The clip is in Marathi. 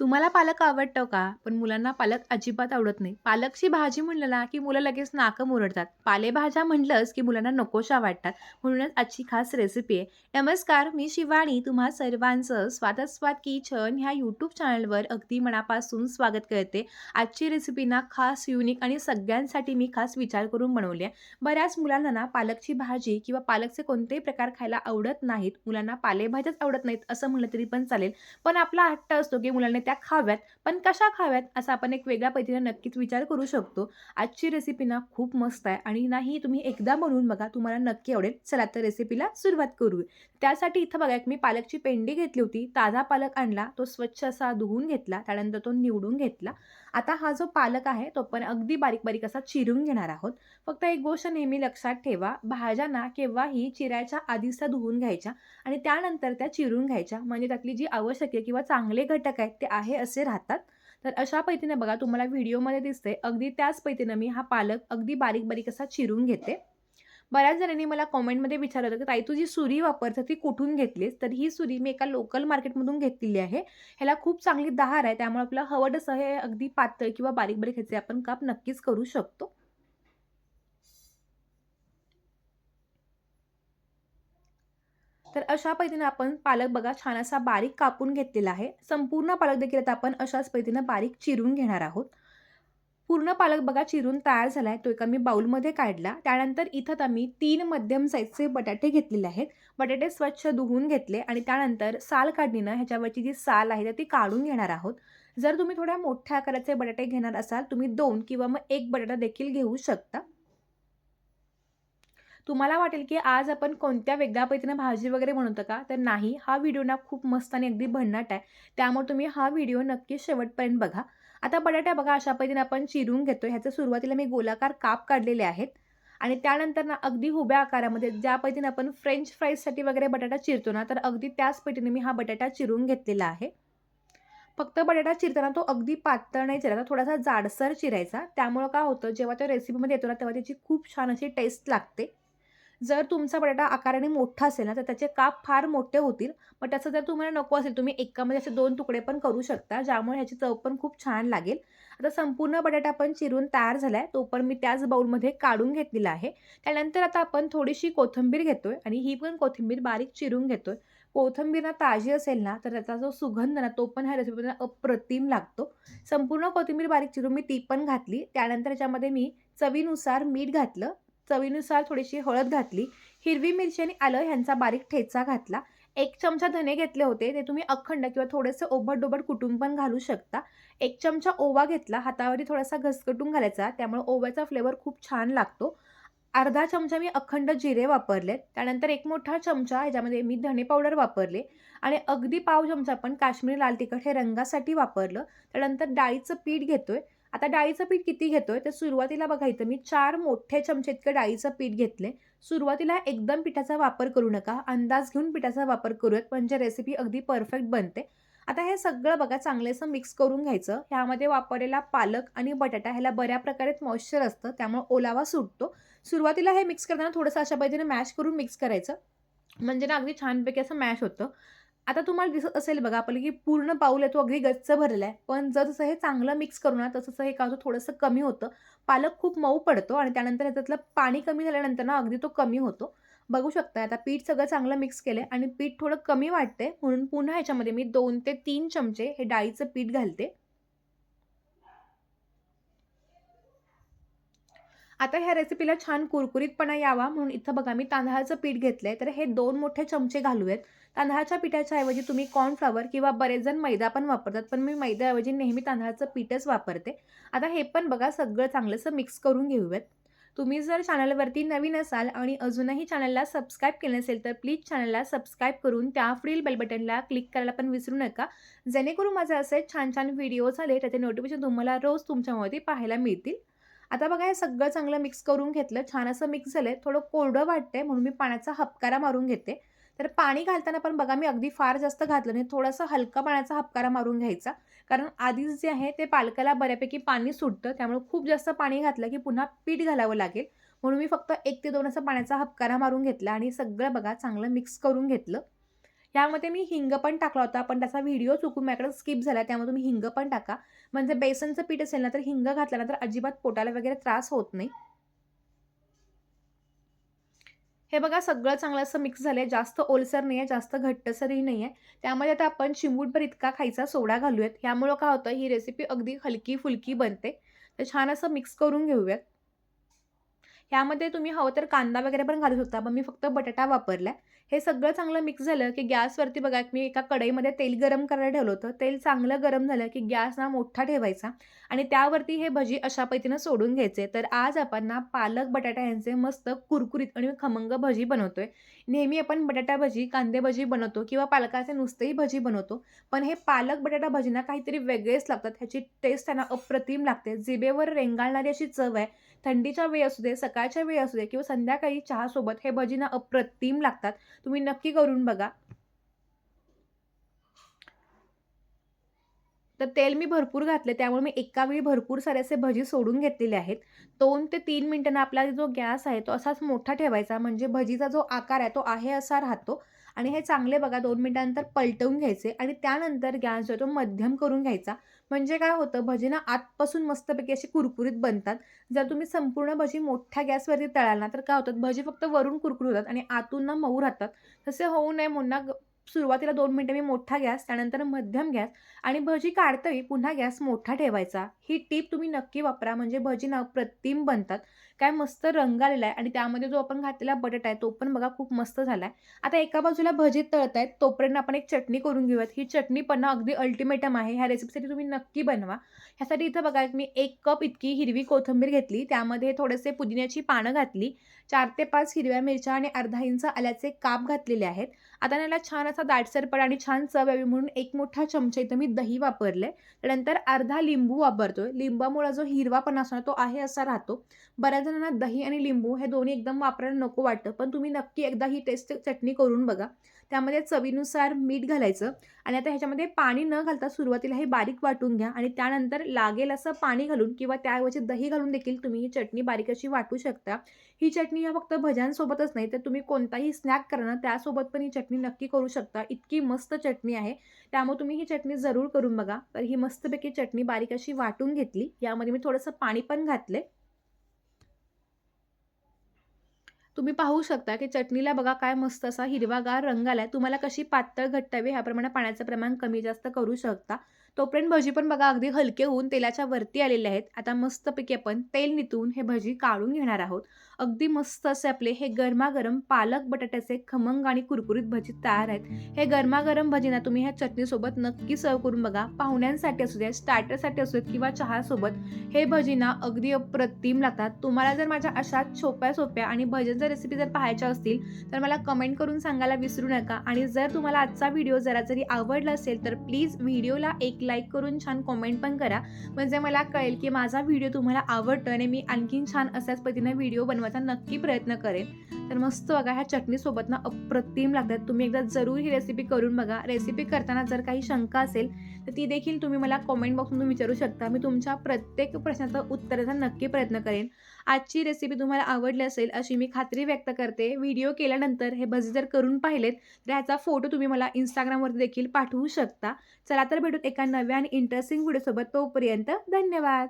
तुम्हाला पालक आवडतो का? पण मुलांना पालक अजिबात आवडत नाही. पालकची भाजी म्हणलं ना, की मुलं लगेच नाकं मुरडतात. पालेभाज्या म्हटलंच, की मुलांना नकोशा वाटतात. म्हणूनच आजची खास रेसिपी आहे. नमस्कार, मी शिवानी तुम्हा सर्वांचं स्वादस्वाद किचन ह्या यूट्यूब चॅनलवर अगदी मनापासून स्वागत करते. आजची रेसिपी ना खास युनिक आणि सगळ्यांसाठी मी खास विचार करून बनवली आहे. बऱ्याच मुलांना ना पालकची भाजी किंवा पालकचे कोणतेही प्रकार खायला आवडत नाहीत. मुलांना पालेभाज्याच आवडत नाहीत असं म्हणलं तरी पण चालेल. पण आपला हट्ट असतो, की मुलांना त्या खाव्यात. पण कशा खाव्यात? असा आपण एक वेगळ्या पद्धतीने नक्कीच विचार करू शकतो. आजची रेसिपी ना खूप मस्त आहे आणि नाही तुम्ही एकदा बनवून बघा. तुम्हाला नक्की आवडेल. चला तर रेसिपीला सुरुवात करू. त्यासाठी इथं बघा एक मी पालकची पेंडी घेतली होती. ताजा पालक आणला. तो स्वच्छ असा धुवून घेतला. त्यानंतर तो निवडून घेतला. आता हा जो पालक आहे, तो आपण अगदी बारीक-बारीक असा चिरून घेणार आहोत. फक्त एक गोष्ट नेहमी लक्षात ठेवा, भाज्यांना केव्हाही चिरायच्या आधीच त्या धुवून घ्यायच्या आणि त्यानंतर त्या चिरून घ्यायच्या. म्हणजे त्यातली जी आवश्यक आहे किंवा चांगले घटक आहेत, ते आहे असे राहतात. तर अशा पद्धतीने बघा तुम्हाला व्हिडिओमध्ये दिसते अगदी त्याच पद्धतीनं मी हा पालक अगदी बारीक-बारीक असा चिरून घेते. बऱ्याच जणांनी मला कॉमेंटमध्ये विचारलं होतं, की "ताई तू जी सुरी वापरते ती कुठून घेतलीस?" तर ही सुरी मी एका लोकल मार्केटमधून घेतलेली आहे. ह्याला खूप चांगली दहार आहे. त्यामुळे आपलं हवं तसं हे अगदी पातळ किंवा बारीक-बारीक ह्याचे आपण काप नक्कीच करू शकतो. तर अशा पद्धतीने आपण पालक बघा छान असा बारीक कापून घेतलेला आहे. संपूर्ण पालक देखील आता आपण अशाच पद्धतीनं बारीक चिरून घेणार आहोत. पूर्ण पालक बघा चिरून तयार झाला आहे. तो एका मी बाऊलमध्ये काढला. त्यानंतर इथं आम्ही तीन मध्यम साईजचे बटाटे घेतलेले आहेत. बटाटे स्वच्छ धुवून घेतले आणि त्यानंतर साल काढणीनं ह्याच्यावरची जी साल आहे, तर ती काढून घेणार आहोत. जर तुम्ही थोड्या मोठ्या आकाराचे बटाटे घेणार असाल, तुम्ही दोन किंवा मग एक बटाटा देखील घेऊ शकता. तुम्हाला वाटेल, की आज आपण कोणत्या वेगळ्या पद्धतीने भाजी वगैरे बनवतो का? तर नाही. हा व्हिडिओ ना खूप मस्त आणि अगदी भन्नाट आहे. त्यामुळे तुम्ही हा व्हिडिओ नक्की शेवटपर्यंत बघा. आता बटाटा बघा अशा पद्धतीने आपण चिरून घेतो ह्याचं सुरुवातीला मी गोलाकार काप काढलेले आहेत आणि त्यानंतर ना अगदी हुब्या आकारामध्ये ज्या पद्धतीने आपण फ्रेंच फ्राईजसाठी वगैरे बटाटा चिरतो ना, तर अगदी त्याच पद्धतीने मी हा बटाटा चिरून घेतलेला आहे. फक्त बटाटा चिरताना तो अगदी पातळ नाही चिरायचा, थोडासा जाडसर चिरायचा. त्यामुळं काय होतं, जेव्हा तो रेसिपीमध्ये येतो ना, तेव्हा त्याची खूप छान अशी टेस्ट लागते. जर तुमचा बटाटा आकाराने मोठा असेल ना, तर त्याचे काप फार मोठे होतील. मग त्याचं जर तुम्हाला नको असेल, तुम्ही एकामध्ये असे दोन तुकडे पण करू शकता, ज्यामुळे ह्याची चव पण खूप छान लागेल. आता संपूर्ण बटाटा पण चिरून तयार झाला आहे. तो पण मी त्याच बाउलमध्ये काढून घेतलेला आहे. त्यानंतर आता आपण थोडीशी कोथिंबीर घेतोय आणि ही पण कोथिंबीर बारीक चिरून घेतोय. कोथिंबीर ना ताजी असेल ना, तर त्याचा जो सुगंध ना, तो पण ह्या रेसिपीमध्ये अप्रतिम लागतो. संपूर्ण कोथिंबीर बारीक चिरून मी ती पण घातली. त्यानंतर ह्याच्यामध्ये मी चवीनुसार मीठ घातलं. चवीनुसार थोडीशी हळद घातली. हिरवी मिरची आणि आलं ह्यांचा बारीक ठेचा घातला. एक चमचा धने घेतले होते. ते तुम्ही अखंड किंवा थोडंसं ओबड डोबट कुटून पण घालू शकता. एक चमचा ओवा घेतला. हातावरती थोडासा घसकटून घालायचा. त्यामुळे ओव्याचा फ्लेवर खूप छान लागतो. अर्धा चमचा मी अखंड जिरे वापरलेत. त्यानंतर एक मोठा चमचा ह्याच्यामध्ये मी धने पावडर वापरले आणि अगदी पाव चमचा पण काश्मीरी लाल तिखट हे रंगासाठी वापरलं. त्यानंतर डाळीचं पीठ घेतोय. आता डाळीचं पीठ किती घेतोय, तर सुरुवातीला बघा इथं मी चार मोठे चमचे इतकं डाळीचं पीठ घेतले. सुरुवातीला एकदम पिठाचा वापर करू नका. अंदाज घेऊन पिठाचा वापर करूयात, म्हणजे रेसिपी अगदी परफेक्ट बनते. आता हे सगळं बघा चांगलेसं मिक्स करून घ्यायचं. ह्यामध्ये वापरलेला पालक आणि बटाटा ह्याला बऱ्या प्रकारे मॉइश्चर असतं, त्यामुळे ओलावा सुटतो. सुरुवातीला हे मिक्स करताना थोडंसं अशा पद्धतीने मॅश करून मिक्स करायचं. म्हणजे ना अगदी छानपैकी असं मॅश होतं. आता तुम्हाला दिसत असेल बघा आपलं, की पूर्ण पाऊल आहे तो अगदी गच्च भरलेला आहे. पण जर जसं हे चांगलं मिक्स करू ना, तसं हे का होतं थोडंसं कमी होतं. पालक खूप मऊ पडतो आणि त्यानंतर ह्याच्यातलं पाणी कमी झाल्यानंतर ना अगदी तो कमी होतो. बघू शकता आता पीठ सगळं चांगलं मिक्स केलंय आणि पीठ थोडं कमी वाटते म्हणून पुन्हा ह्याच्यामध्ये मी दोन ते तीन चमचे हे डाळीचं पीठ घालते. आता ह्या रेसिपीला छान कुरकुरीतपणा यावा म्हणून इथं बघा मी तांदळाचं पीठ घेतलंय. तर हे दोन मोठे चमचे घालूयात. तांदळाच्या पिठाच्या ऐवजी तुम्ही कॉर्नफ्लॉवर किंवा बरेच जण मैदा पण वापरतात. पण मी मैद्याऐवजी नेहमी तांदळाचं पीठच वापरते. आता हे पण बघा सगळं चांगलंसं मिक्स करून घेऊयात. तुम्ही जर चॅनलवरती नवीन असाल आणि अजूनही चॅनलला सबस्क्राईब केलं नसेल, तर प्लीज चॅनलला सबस्क्राईब करून त्यापुढील बेल बटनला क्लिक करायला पण विसरू नका. जेणेकरून माझे असे छान-छान व्हिडिओज आले, त्याचे नोटिफिकेशन तुम्हाला रोज तुमच्यामध्ये पाहायला मिळतील. आता बघा हे सगळं चांगलं मिक्स करून घेतलं. छान असं मिक्स झालं आहे थोडं कोरडं वाटतंय म्हणून मी पाण्याचा हपकारा मारून घेते. तर पाणी घालताना पण बघा मी अगदी फार जास्त घातलं नाही. थोडंसं हलका पाण्याचा हपकारा मारून घ्यायचा. कारण आधीच जे आहे ते पालकाला बऱ्यापैकी पाणी सुटतं. त्यामुळे खूप जास्त पाणी घातलं, की पुन्हा पीठ घालावं लागेल. म्हणून मी फक्त एक ते दोन असा पाण्याचा हपकारा मारून घेतला आणि सगळं बघा चांगलं मिक्स करून घेतलं. त्यामध्ये मी हिंग पण टाकला होता पण त्याचा व्हिडिओ चुकून माझ्याकडे स्किप झाला त्यामुळे तुम्ही हिंग पण टाका. म्हणजे बेसनचं पीठ असेल ना तर हिंग घातल्यानंतर अजिबात पोटाला वगैरे त्रास होत नाही. हे बघा सगळं चांगलं असं मिक्स झालं आहे जास्त ओलसर नाही आहे जास्त घट्टसरही नाही आहे त्यामध्ये आता आपण चिमूटभर इतका खायचा सोडा घालूयात. ह्यामुळं काय होतं ही रेसिपी अगदी हलकी फुलकी बनते. तर छान असं मिक्स करून घेऊयात. ह्यामध्ये तुम्ही हवं तर कांदा वगैरे पण घालू शकता पण मी फक्त बटाटा वापरला हे सगळं चांगलं मिक्स झालं की गॅसवरती बघा मी एका कढईमध्ये तेल गरम करायला ठेवलं होतं. तेल चांगलं गरम झालं की गॅस ना मोठा ठेवायचा आणि त्यावरती हे भजी अशा पद्धतीनं सोडून घ्यायचे. तर आज आपण ना पालक बटाटा यांचे मस्त कुरकुरीत आणि खमंग भजी बनवतोय. नेहमी आपण बटाटा भजी कांदे भजी बनवतो किंवा पालकाचे नुसतेही भजी बनवतो. पण हे पालक बटाटा भजीना काहीतरी वेगळेच लागतात. ह्याची टेस्ट त्यांना अप्रतिम लागते. जिबेवर रेंगाळणारी अशी चव आहे. थंडीच्या वेळ असू दे सकाळच्या वेळ असू दे किंवा संध्याकाळी चहासोबत हे भजीना अप्रतिम लागतात. तुम्ही नक्की करून बघा. तर तेल मी भरपूर घातले त्यामुळे मी एका वेळी भरपूर सारे असे भजी सोडून घेतलेले आहेत. दोन ते तीन मिनटांना आपला जो गॅस आहे तो असाच मोठा ठेवायचा. म्हणजे भजीचा जो आकार आहे तो आहे असा राहतो. आणि हे चांगले बघा दोन मिनटानंतर पलटवून घ्यायचे. आणि त्यानंतर गॅस जो आहे तो मध्यम करून घ्यायचा. म्हणजे काय होतं भजीना आतपासून मस्तपैकी अशी कुरकुरीत बनतात. जर तुम्ही संपूर्ण भजी मोठ्या गॅसवरती तळाल ना तर काय होतात भजी फक्त वरून कुरकुरीत होतात आणि आतून ना मऊ राहतात. तसे होऊ नये मुन्हा सुरुवातीला दोन मिनटं मी मोठा गॅस त्यानंतर मध्यम गॅस आणि भजी काढतोय पुन्हा गॅस मोठा ठेवायचा. ही टीप तुम्ही नक्की वापरा म्हणजे भजी ना प्रतिम बनतात. काय मस्त रंग आलेला आहे आणि त्यामध्ये जो आपण घातलेला बटाटा आहे तो पण बघा खूप मस्त झाला आहे आता एका बाजूला भजी तळत आहेत तोपर्यंत आपण एक चटणी करून घेऊयात. ही चटणी पण अगदी अल्टिमेटम आहे. ह्या रेसिपीसाठी तुम्ही नक्की बनवा. ह्यासाठी इथं बघा मी एक कप इतकी हिरवी कोथिंबीर घेतली. त्यामध्ये थोडेसे पुदिन्याची पानं घातली. चार ते पाच हिरव्या मिरच्या आणि अर्धा इंच आल्याचे काप घातलेले आहेत. आता याला छान असा दाटसरपणा आणि छान चव यावी म्हणून एक मोठा चमचा इथं मी दही वापरले त्यानंतर अर्धा लिंबू वापरतोय. लिंबामुळे जो हिरवापणा असतो ना तो आहे असा राहतो. बऱ्याच जणांना दही आणि लिंबू हे दोन्ही एकदम वापरायला नको वाटतं. पण तुम्ही नक्की एकदा ही टेस्ट चटणी करून बघा. त्यामध्ये चवीनुसार मीठ घालायचं आणि आता ह्याच्यामध्ये पाणी न घालता सुरुवातीला हे बारीक वाटून घ्या आणि त्यानंतर लागेल असं पाणी घालून किंवा त्याऐवजी दही घालून देखील तुम्ही ही चटणी बारीक अशी वाटू शकता. ही चटणी ह्या फक्त भज्यांसोबतच नाही तर तुम्ही कोणताही स्नॅक करा ना त्यासोबत पण ही चटणी नक्की करू शकता. इतकी मस्त चटणी आहे. त्यामुळे तुम्ही ही चटणी जरूर करून बघा. तर ही मस्तपैकी चटणी बारीक अशी वाटून घेतली. यामध्ये मी थोडंसं पाणी पण घातले तुम्ही पाहू शकता की चटणीला बघा काय मस्त असा हिरवागार रंग आलाय. तुम्हाला कशी पातळ घट्ट हवी ह्याप्रमाणे पाण्याचं प्रमाण कमी जास्त करू शकता. तोपर्यंत भजी पण बघा अगदी हलके होऊन तेलाच्या वरती आलेले आहेत. आता मस्तपैकी आपण तेल नितून हे भजी काढून घेणार आहोत. अगदी मस्त असे आपले हे गरमागरम पालक बटाट्याचे खमंग आणि कुरकुरीत भजी तयार आहेत. हे गरमागरम भजीना तुम्ही ह्या चटणीसोबत नक्की सर्व करून बघा. पाहुण्यांसाठी असू द्या स्टार्टरसाठी असू द्या किंवा चहासोबत हे भजीना अगदी अप्रतिम लागतात. तुम्हाला जर माझ्या अशा सोप्या सोप्या आणि भजनच्या रेसिपी जर पाहायच्या असतील तर मला कमेंट करून सांगायला विसरू नका. आणि जर तुम्हाला आजचा व्हिडिओ जरा जरी आवडला असेल तर प्लीज व्हिडिओला एक लाईक करून छान कॉमेंट पण करा. म्हणजे मला कळेल की माझा व्हिडिओ तुम्हाला आवडतो आणि मी आणखीन छान अशाच पद्धतीने व्हिडिओ बनवायचा नक्की प्रयत्न करेन. तर मस्त बघा ह्या चटणीसोबत ना अप्रतिम लागतात. तुम्ही एकदा जरूर ही रेसिपी करून बघा. रेसिपी करताना जर काही शंका असेल तर ती देखील तुम्ही मला कॉमेंट बॉक्समधून विचारू शकता. मी तुमच्या प्रत्येक प्रश्नाचं उत्तराचा नक्की प्रयत्न करेन. आजची रेसिपी तुम्हाला आवडली असेल अशी मी खात्री व्यक्त करते. व्हिडिओ केल्यानंतर हे भजी जर करून पाहिलेत तर ह्याचा फोटो तुम्ही मला इंस्टाग्रामवरती देखील पाठवू शकता. चला तर भेटूत एका नव्या आणि इंटरेस्टिंग व्हिडिओसोबत तोपर्यंत धन्यवाद.